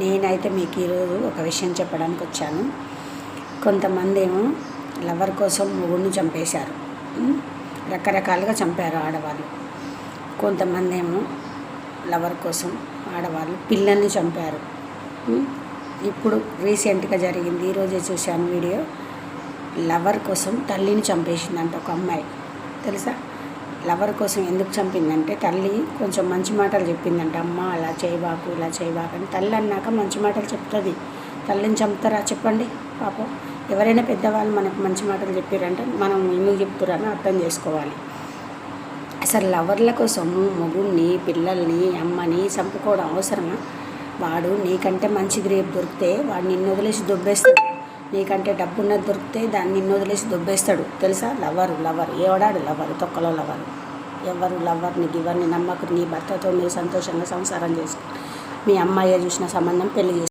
నేనైతే మీకు ఈరోజు ఒక విషయం చెప్పడానికి వచ్చాను. కొంతమంది ఏమో లవర్ కోసం మొగుడిని చంపేశారు. రకరకాలుగా చంపారు ఆడవాళ్ళు. కొంతమంది ఏమో లవర్ కోసం ఆడవాళ్ళు పిల్లల్ని చంపారు. ఇప్పుడు రీసెంట్గా జరిగింది ఈరోజే చూశాను వీడియో. లవర్ కోసం తల్లిని చంపేసిందంట ఒక అమ్మాయి. తెలుసా? లవర్ కోసం ఎందుకు చంపిందంటే తల్లి కొంచెం మంచి మాటలు చెప్పిందంట అమ్మ అలా చేయబాకు ఇలా చేయబాకు అని తల్లి అన్నాక మంచి మాటలు చెప్తుంది. తల్లిని చంపుతారా చెప్పండి పాపం. ఎవరైనా పెద్దవాళ్ళు మనకు మంచి మాటలు చెప్పారంటే మనం ఎందుకు చెప్తారని అర్థం చేసుకోవాలి. అసలు లవర్ల కోసము మొగుడిని పిల్లల్ని అమ్మని చంపుకోవడం అవసరమా? వాడు నీకంటే మంచిది రేపు దొరికితే వాడు నిన్ను వదిలేసి దొబ్బేస్తాడు. నీకంటే డబ్బు ఉన్నది దొరికితే దాన్ని నిన్ను వదిలేసి దొబ్బేస్తాడు. తెలుసా? లవరు లవ్వరు ఏవడాడు లవరు. తొక్కలో లవరు. ఎవరు లవర్ని గివర్ని నమ్మకు నీ భర్తతో మీరు సంతోషంగా సంసారం చేసుకో. మీ అమ్మాయి చూసిన సంబంధం పెళ్ళి చేసి